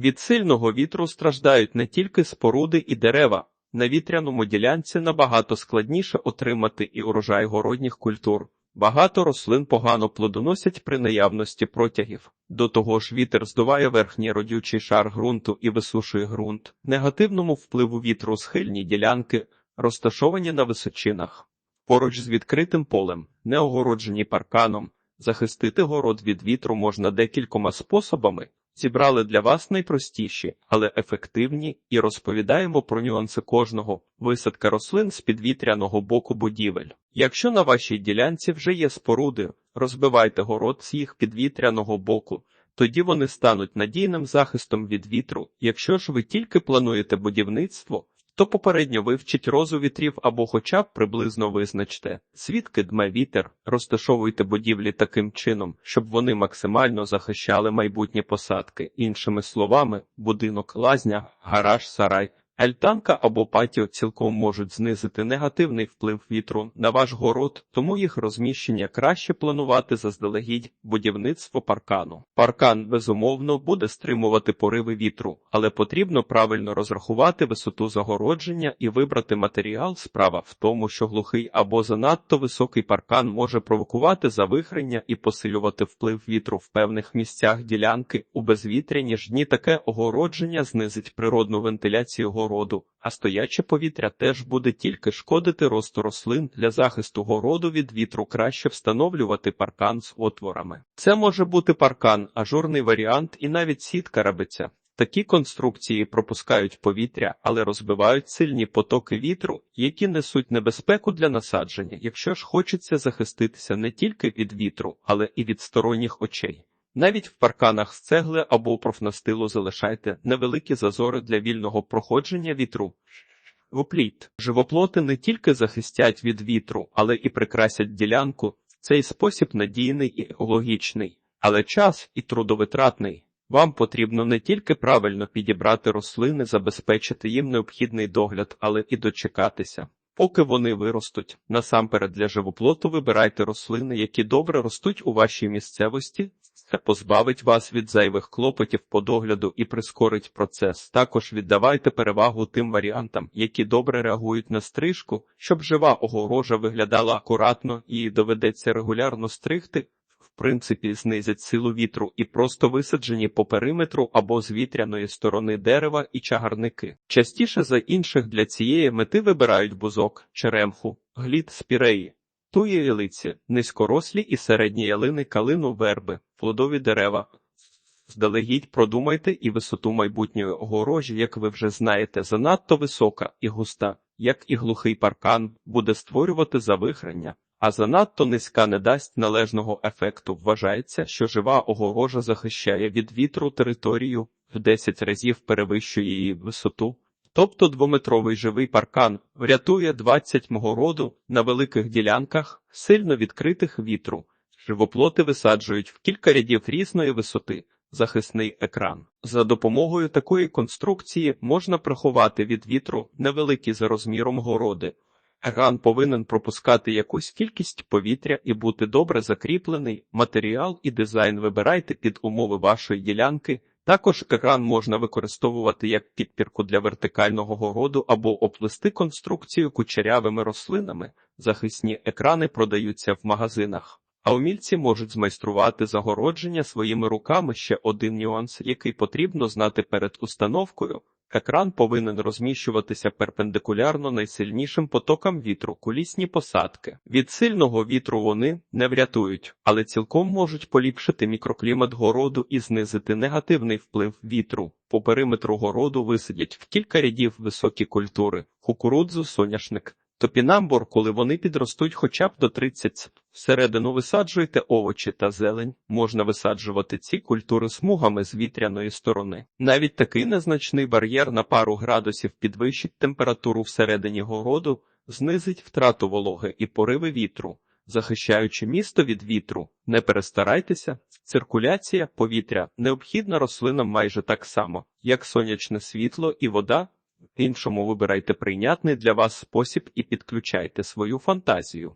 Від сильного вітру страждають не тільки споруди і дерева. На вітряному ділянці набагато складніше отримати і урожай городніх культур. Багато рослин погано плодоносять при наявності протягів. До того ж, вітер здуває верхній родючий шар ґрунту і висушує ґрунт. Негативному впливу вітру схильні ділянки, розташовані на височинах. Поруч з відкритим полем, не огороджені парканом, захистити город від вітру можна декількома способами. Зібрали для вас найпростіші, але ефективні, і розповідаємо про нюанси кожного висадка рослин з підвітряного боку будівель. Якщо на вашій ділянці вже є споруди, розбивайте город з їх підвітряного боку. Тоді вони стануть надійним захистом від вітру. Якщо ж ви тільки плануєте будівництво, то попередньо вивчіть розу вітрів або хоча б приблизно визначте, звідки дме вітер, розташовуйте будівлі таким чином, щоб вони максимально захищали майбутні посадки. Іншими словами, будинок, лазня, гараж, сарай. Альтанка або патіо цілком можуть знизити негативний вплив вітру на ваш город, тому їх розміщення краще планувати заздалегідь будівництво паркану. Паркан, безумовно, буде стримувати пориви вітру, але потрібно правильно розрахувати висоту загородження і вибрати матеріал. Справа в тому, що глухий або занадто високий паркан може провокувати завихрення і посилювати вплив вітру в певних місцях ділянки. У безвітряні ж дні таке огородження знизить природну вентиляцію городу городу, а стояче повітря теж буде тільки шкодити росту рослин для захисту городу від вітру краще встановлювати паркан з отворами. Це може бути паркан, ажурний варіант і навіть сітка рабиця. Такі конструкції пропускають повітря, але розбивають сильні потоки вітру, які несуть небезпеку для насадження, якщо ж хочеться захиститися не тільки від вітру, але і від сторонніх очей. Навіть в парканах з цегли або профнастилу залишайте невеликі зазори для вільного проходження вітру. Вопліт. Живоплоти не тільки захистять від вітру, але і прикрасять ділянку. Цей спосіб надійний і логічний, але час і трудовитратний. Вам потрібно не тільки правильно підібрати рослини, забезпечити їм необхідний догляд, але і дочекатися. Поки вони виростуть, насамперед для живоплоту вибирайте рослини, які добре ростуть у вашій місцевості, це позбавить вас від зайвих клопотів по догляду і прискорить процес. Також віддавайте перевагу тим варіантам, які добре реагують на стрижку, щоб жива огорожа виглядала акуратно і доведеться регулярно стригти. В принципі, знизять силу вітру і просто висаджені по периметру або з вітряної сторони дерева і чагарники. Частіше за інших для цієї мети вибирають бузок, черемху, глід спіреї. Тує ялиці, низькорослі і середні ялини калину верби, плодові дерева. Здалегідь продумайте і висоту майбутньої огорожі, як ви вже знаєте, занадто висока і густа, як і глухий паркан, буде створювати завихрення, а занадто низька не дасть належного ефекту. Вважається, що жива огорожа захищає від вітру територію в 10 разів перевищує її висоту. Тобто двометровий живий паркан врятує 20 мого роду на великих ділянках, сильно відкритих вітру. Живоплоти висаджують в кілька рядів різної висоти захисний екран. За допомогою такої конструкції можна приховати від вітру невеликі за розміром городи. Екран повинен пропускати якусь кількість повітря і бути добре закріплений. Матеріал і дизайн вибирайте під умови вашої ділянки. Також екран можна використовувати як підпірку для вертикального городу або оплести конструкцію кучерявими рослинами. Захисні екрани продаються в магазинах, а умільці можуть змайструвати загородження своїми руками ще один нюанс, який потрібно знати перед установкою. Екран повинен розміщуватися перпендикулярно найсильнішим потокам вітру, кулісні посадки. Від сильного вітру вони не врятують, але цілком можуть поліпшити мікроклімат городу і знизити негативний вплив вітру. По периметру городу висадять в кілька рядів високі культури, кукурудзу, соняшник, Топінамбур, коли вони підростуть хоча б до 30 Всередину висаджуйте овочі та зелень, можна висаджувати ці культури смугами з вітряної сторони. Навіть такий незначний бар'єр на пару градусів підвищить температуру всередині городу, знизить втрату вологи і пориви вітру, захищаючи місто від вітру. Не перестарайтеся, циркуляція повітря необхідна рослинам майже так само, як сонячне світло і вода. Іншому вибирайте прийнятний для вас спосіб і підключайте свою фантазію.